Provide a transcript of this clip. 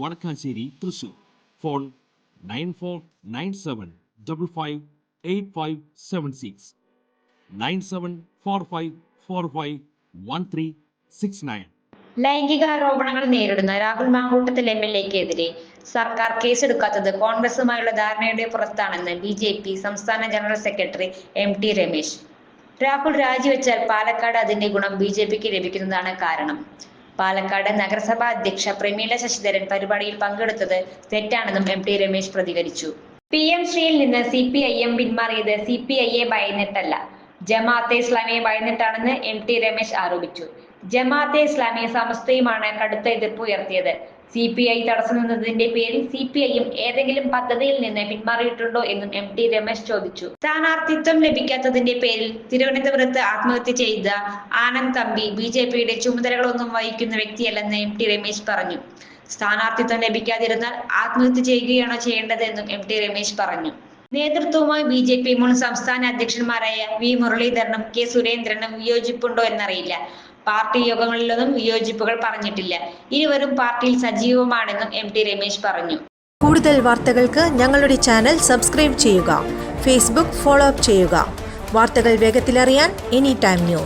Vadakkassery Thrissur. Phone nine four nine seven double five eight five seven six. Nine seven four five four five one three six nine. ലൈംഗികാരോപണങ്ങൾ നേരിടുന്ന Rahul Mankoottathil M L എക്കെതിരെ സർക്കാർ കേസെടുക്കാത്തത് കോൺഗ്രസുമായുള്ള ധാരണയുടെ പുറത്താണെന്ന് B J P സംസ്ഥാന general secretary M T Ramesh. Rahul രാജിവെച്ചാൽ Palakkad അതിന്റെ ഗുണം ബി ജെ പിക്ക് ലഭിക്കുന്നതാണ് കാരണം. പാലക്കാട് നഗരസഭാ അധ്യക്ഷ പ്രമീള ശശിധരൻ പരിപാടിയിൽ പങ്കെടുത്തത് തെറ്റാണെന്നും എം ടി രമേശ് പ്രതികരിച്ചു. പി എം ശ്രീയിൽ നിന്ന് സി പി ഐ എം പിന്മാറിയത് സി പി ഐയെ ഭയന്നിട്ടല്ല. ജമാഅത്തെ ഇസ്ലാമിയെ ഭയന്നിട്ടാണെന്ന് എം ടി രമേശ് ആരോപിച്ചു. ജമാഅത്തെ ഇസ്ലാമിയെ സമസ്തയുമാണ് കടുത്ത എതിർപ്പ് ഉയർത്തിയത്. സി പി ഐ തടസ്സം നിന്നതിന്റെ പേരിൽ സി പി ഐയും ഏതെങ്കിലും പദ്ധതിയിൽ നിന്ന് പിന്മാറിയിട്ടുണ്ടോ എന്നും എം ടി രമേശ് ചോദിച്ചു. സ്ഥാനാർത്ഥിത്വം ലഭിക്കാത്തതിന്റെ പേരിൽ തിരുവനന്തപുരത്ത് ആത്മഹത്യ ചെയ്ത ആനന്ദ് തമ്പി ബി ജെ പിയുടെ ചുമതലകളൊന്നും വഹിക്കുന്ന വ്യക്തിയല്ലെന്ന് എം ടി രമേശ് പറഞ്ഞു. സ്ഥാനാർത്ഥിത്വം ലഭിക്കാതിരുന്നാൽ ആത്മഹത്യ ചെയ്യുകയാണോ ചെയ്യേണ്ടതെന്നും എം ടി രമേശ് പറഞ്ഞു. നേതൃത്വവുമായി ബി ജെ പി മുൻ സംസ്ഥാന അധ്യക്ഷന്മാരായ വി മുരളീധരനും കെ സുരേന്ദ്രനും വിയോജിപ്പുണ്ടോ എന്നറിയില്ല. പാർട്ടി യോഗങ്ങളിലൊന്നും വിയോജിപ്പുകൾ പറഞ്ഞിട്ടില്ല. ഇരുവരും പാർട്ടിയിൽ സജീവമാണെന്നും എം ടി രമേശ് പറഞ്ഞു. കൂടുതൽ വാർത്തകൾക്ക് ഞങ്ങളുടെ ചാനൽ സബ്സ്ക്രൈബ് ചെയ്യുക. ഫേസ്ബുക്ക് ഫോളോ അപ്പ് ചെയ്യുക. വാർത്തകൾ വേഗത്തിലറിയാൻ എനി ടൈം ന്യൂസ്.